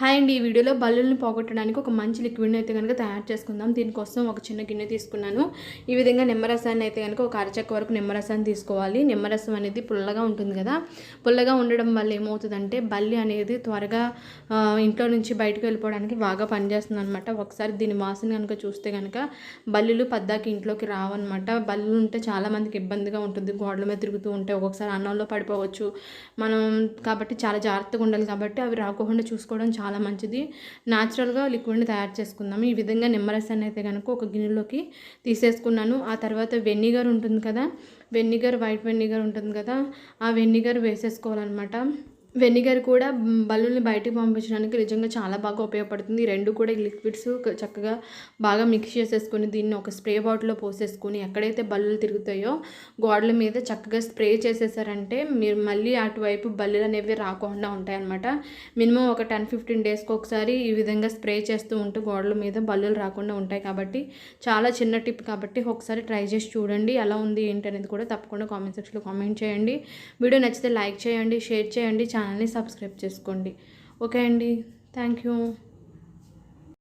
Hi అండి. ఈ వీడియోలో బల్లుల్ని పోగొట్టడానికి ఒక మంచి లిక్విడ్ని అయితే కనుక తయారు చేసుకుందాం. దీనికోసం ఒక చిన్న గిన్నె తీసుకున్నాను. ఈ విధంగా నిమ్మరసాన్ని అయితే కనుక ఒక అరచక్క వరకు నిమ్మరసాన్ని తీసుకోవాలి. నిమ్మరసం అనేది పుల్లగా ఉంటుంది కదా. పుల్లగా ఉండడం వల్ల ఏమవుతుందంటే బల్లి అనేది త్వరగా ఇంట్లో నుంచి బయటకు వెళ్ళిపోవడానికి బాగా పనిచేస్తుంది అనమాట ఒకసారి దీని వాసన కనుక చూస్తే కనుక బల్లులు పద్దాకి ఇంట్లోకి రావన్నమాట. బల్లులు ఉంటే చాలా మందికి ఇబ్బందిగా ఉంటుంది. గోడల మీద తిరుగుతూ ఉంటే ఒక్కొక్కసారి అన్నంలో పడిపోవచ్చు. మనం కాబట్టి చాలా జాగ్రత్తగా ఉండాలి కాబట్టి అవి రాకుండా చూసుకోవడం చాలా చాలా మంచిది. న్యాచురల్గా లిక్విడ్ని తయారు చేసుకుందాము. ఈ విధంగా నిమ్మరసాన్ని అయితే కనుక ఒక గిన్నెలోకి తీసేసుకున్నాను. ఆ తర్వాత వెనిగర్ ఉంటుంది కదా? వెనిగర్ వైట్ వెనిగర్ ఉంటుంది కదా? ఆ వెనిగర్ వేసేసుకోవాలన్నమాట. వెనిగర్ కూడా బల్లుల్ని బయటికి పంపించడానికి నిజంగా చాలా బాగా ఉపయోగపడుతుంది. రెండు కూడా లిక్విడ్స్ చక్కగా బాగా మిక్స్ చేసేసుకొని దీన్ని ఒక స్ప్రే బాటిల్లో పోసేసుకొని ఎక్కడైతే బల్లులు తిరుగుతాయో గోడల మీద చక్కగా స్ప్రే చేసేసారంటే మీరు మళ్ళీ అటువైపు బల్లులు అనేవి రాకుండా ఉంటాయన్నమాట. మినిమం ఒక టెన్ ఫిఫ్టీన్ డేస్కి ఒకసారి ఈ విధంగా స్ప్రే చేస్తూ ఉంటూ గోడల మీద బల్లులు రాకుండా ఉంటాయి కాబట్టి చాలా చిన్న టిప్ కాబట్టి ఒకసారి ట్రై చేసి చూడండి. ఎలా ఉంది ఏంటి అనేది కూడా తప్పకుండా కామెంట్ సెక్షన్లో కామెంట్ చేయండి. వీడియో నచ్చితే లైక్ చేయండి షేర్ చేయండి. ఛానల్ని సబ్స్క్రైబ్ చేసుకోండి. ఓకే అండి. Thank you.